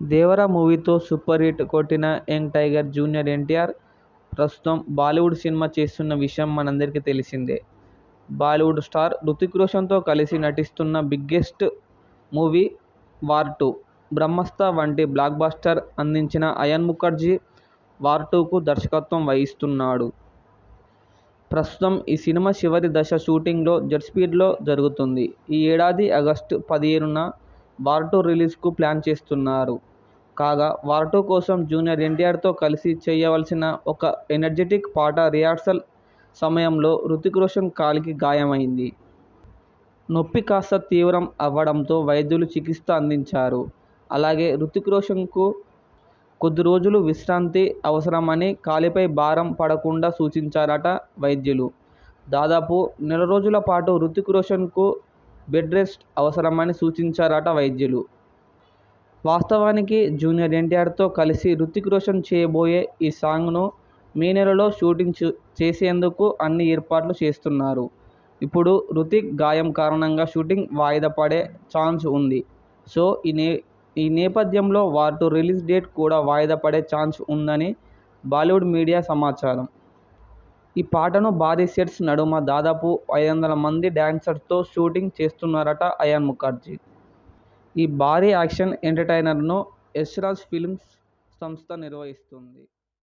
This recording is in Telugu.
దేవర మూవీతో సూపర్ హిట్ కొట్టిన యంగ్ టైగర్ జూనియర్ ఎన్టీఆర్ ప్రస్తుతం బాలీవుడ్ సినిమా చేస్తున్న విషయం మనందరికీ తెలిసిందే. బాలీవుడ్ స్టార్ హృతిక్ రోషన్తో కలిసి నటిస్తున్న biggest movie war two. Brahmastra వంటి బ్లాక్ బస్టర్ అందించిన అయాన్ ముఖర్జీ వార్ టూకు దర్శకత్వం వహిస్తున్నాడు. ప్రస్తుతం ఈ సినిమా చివరి దశ షూటింగ్లో జెట్ స్పీడ్లో జరుగుతుంది ఈ ఏడాది ఆగస్టు పదిహేనున వార్ టూ రిలీజ్కు ప్లాన్ చేస్తున్నారు. కాగా వార్ టూ కోసం జూనియర్ ఎన్టీఆర్తో కలిసి చేయవలసిన ఒక ఎనర్జెటిక్ పాట రిహార్సల్ సమయంలో రుతిక్ రోషన్ కాలికి గాయమైంది. నొప్పి కాస్త తీవ్రం అవ్వడంతో వైద్యులు చికిత్స అందించారు. అలాగే రుతిక్ రోషన్కు కొద్ది రోజులు విశ్రాంతి అవసరమని, కాలిపై భారం పడకుండా సూచించారట వైద్యులు. దాదాపు నెల రోజుల పాటు రుతిక్ రోషన్కు బెడ్ రెస్ట్ అవసరమని సూచించారట వైద్యులు. వాస్తవానికి జూనియర్ ఎన్టీఆర్తో కలిసి హృతిక్ రోషన్ చేయబోయే ఈ సాంగ్ను మే నెలలో షూటింగ్ చేసేందుకు అన్ని ఏర్పాట్లు చేస్తున్నారు. ఇప్పుడు హృతిక్ గాయం కారణంగా షూటింగ్ వాయిదా పడే ఛాన్స్ ఉంది. సో, ఈ నే ఈ నేపథ్యంలో వారితో రిలీజ్ డేట్ కూడా వాయిదా పడే ఛాన్స్ ఉందని బాలీవుడ్ మీడియా సమాచారం. ఈ పాటను భారీ సెట్స్ నడుమ దాదాపు ఐదు వందల మంది డ్యాన్సర్స్తో షూటింగ్ చేస్తున్నారట అయాన్ ముఖర్జీ. ఈ భారీ యాక్షన్ ఎంటర్టైనర్ను యశ్ రాజ్ ఫిల్మ్స్ సంస్థ నిర్వహిస్తుంది